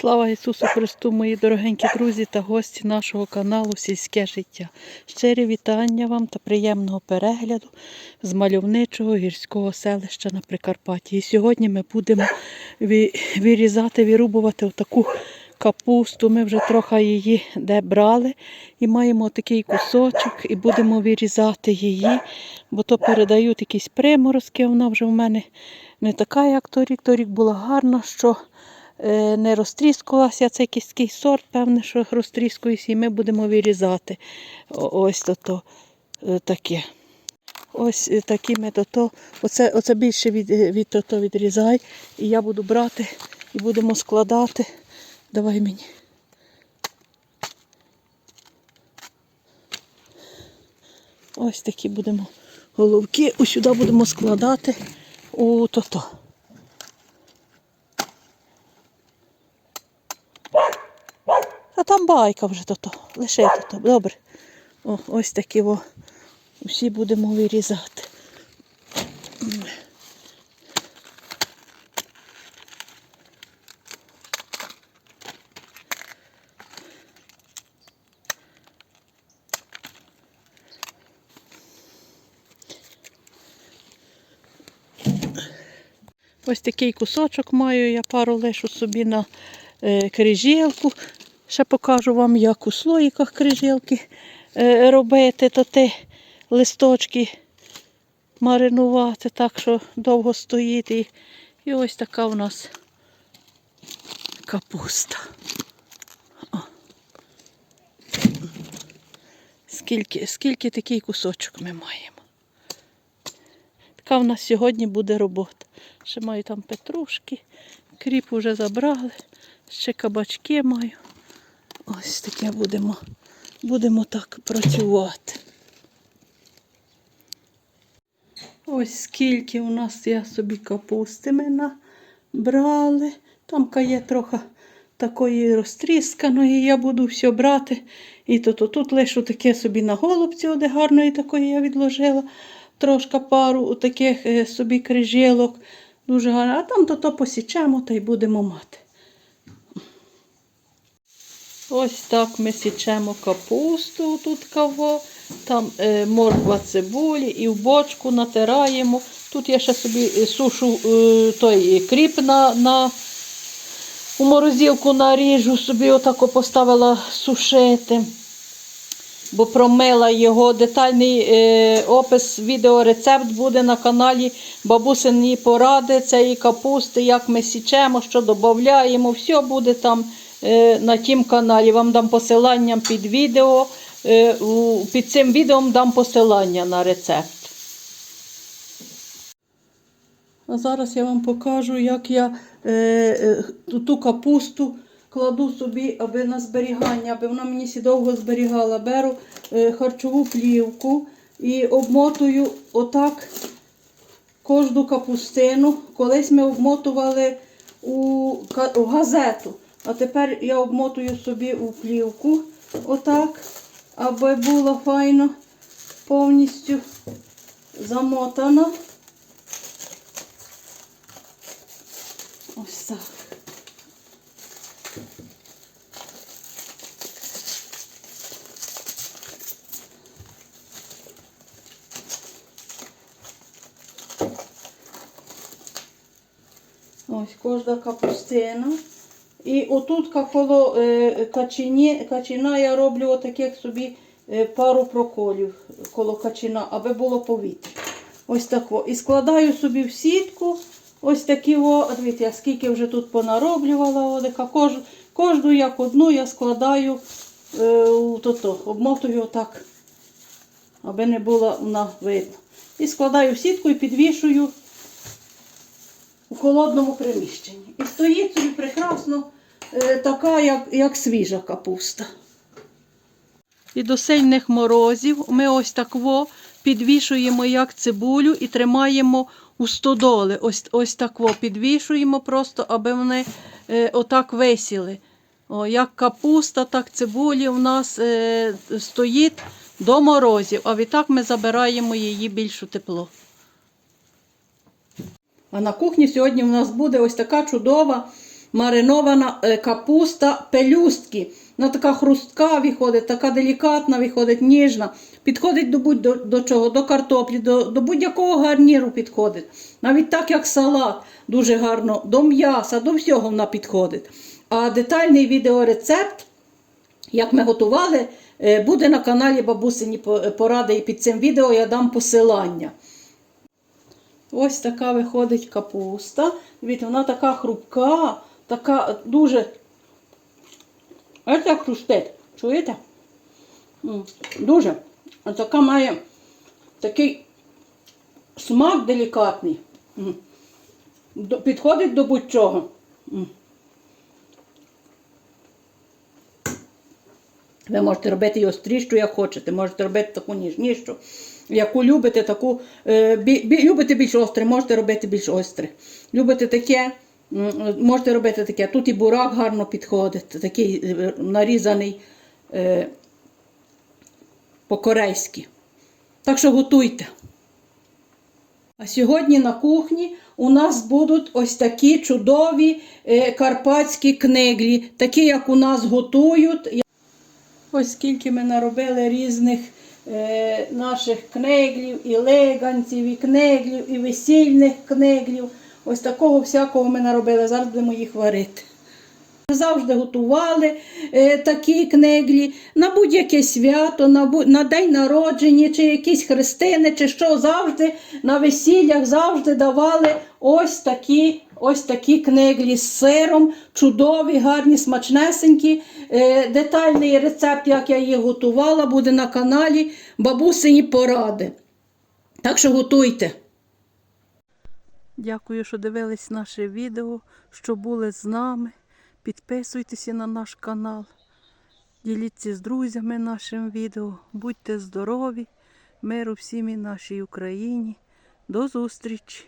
Слава Ісусу Христу, мої дорогенькі друзі та гості нашого каналу Сільське життя. Щирі вітання вам та приємного перегляду з мальовничого гірського селища на Прикарпатті. І сьогодні ми будемо вирізати, вирубувати отаку капусту. Ми вже трохи її де брали і маємо такий кусочок і будемо вирізати її, бо то передають якісь приморозки. Вона вже в мене не така, як торік. Торік була гарна, що не розтріскувалася. Це якийсь такий сорт, певне, що розтріскується, і ми будемо вирізати. Ось то, то е, таке. Ось е, такі ми то, то оце, оце більше від, е, від то, то відрізай. І я буду брати і будемо складати. Давай мені. Ось такі будемо головки. Ось сюди будемо складати у то-то. А там байка вже то-то. Лише то-то. Добре. О, ось такі о. Всі будемо вирізати. Ось такий кусочок маю, я пару лишу собі на е, крижілку. Ще покажу вам, як у слоїках крижілки е, робити, то те листочки маринувати, так що довго стоїть. І, ось така у нас капуста. Скільки, скільки такий кусочок ми маємо. Така в нас сьогодні буде робота. Ще маю там петрушки, кріп вже забрали, ще кабачки маю. Ось таке будемо, будемо так працювати. Ось скільки у нас я собі капусти ми набрали. Там є трохи такої розтрісканої, я буду все брати. І то, то тут лише таке собі на голубці, оде гарної такої я відложила. Трошки пару таких е, собі крижілок. Дуже гарно. А там то, то посічемо та й будемо мати. Ось так ми січемо капусту тут каво, там е, морква цибулі і в бочку натираємо. Тут я ще собі е, сушу е, той кріп на, на у морозилку наріжу, собі отако поставила сушити. Бо промила його детальний е, опис, відеорецепт буде на каналі Бабусині поради цієї капусти, як ми січемо, що додаємо. Все буде там на тім каналі. Вам дам посилання під відео. Е, під цим відео дам посилання на рецепт. А зараз я вам покажу, як я е, е, ту- ту капусту кладу собі, аби на зберігання, аби вона мені сі довго зберігала. Беру е, харчову плівку і обмотую отак кожну капустину. Колись ми обмотували у газету, а тепер я обмотую собі у плівку, отак, аби було файно повністю замотано. Ось так. Ось кожна капустина. І отут коло е, качині, качина я роблю отаких собі е, пару проколів коло качина, аби було повітря. Ось так. І складаю собі в сітку. Ось такі, о, дивіться, я скільки вже тут понароблювала. Кож, кожну як одну я складаю е, то-то, обмотую отак, аби не було вона видно. І складаю в сітку і підвішую у холодному приміщенні. І стоїть собі прекрасно е, така, як, як свіжа капуста. І до сильних морозів ми ось так во підвішуємо як цибулю і тримаємо у стодоли. Ось, ось так підвішуємо просто, аби вони е, отак висіли. О, як капуста, так цибулі у нас е, стоїть до морозів, а відтак ми забираємо її більш у тепло. А на кухні сьогодні у нас буде ось така чудова маринована е, капуста пелюстки. Вона така хрустка виходить, така делікатна виходить, ніжна. Підходить до будь до, до чого, до картоплі, до, до будь-якого гарніру підходить. Навіть так, як салат, дуже гарно, до м'яса, до всього вона підходить. А детальний відеорецепт як ми готували, е, буде на каналі Бабусині поради і під цим відео я дам посилання. Ось така виходить капуста. Дивіться, вона така хрупка, така дуже. Ось хрустить. Чуєте? Дуже. А така має такий смак делікатний. Підходить до будь-чого. Ви можете робити її острішу, як хочете, можете робити таку ніжнішу, яку любите, таку е, бі, бі- любите більш остре, можете робити більш остре. Любите таке, можете робити таке. Тут і бурак гарно підходить, такий е, нарізаний е, по-корейськи. Так що готуйте. А сьогодні на кухні у нас будуть ось такі чудові е, карпатські книглі, такі, як у нас готують. Ось скільки ми наробили різних е, наших кнеглів, і леганців, і кнеглів, і весільних кнеглів. Ось такого всякого ми наробили. Зараз будемо їх варити. Завжди готували е, такі кнеглі на будь-яке свято, на, бу- на день народження, чи якісь хрестини, чи що завжди на весіллях завжди давали ось такі, ось такі кнеглі з сиром, чудові, гарні, смачнесенькі. Е, детальний рецепт, як я їх готувала, буде на каналі Бабусині поради. Так що готуйте. Дякую, що дивились наше відео, що були з нами. Підписуйтеся на наш канал. Діліться з друзями нашим відео. Будьте здорові, миру всім і нашій Україні. До зустрічі!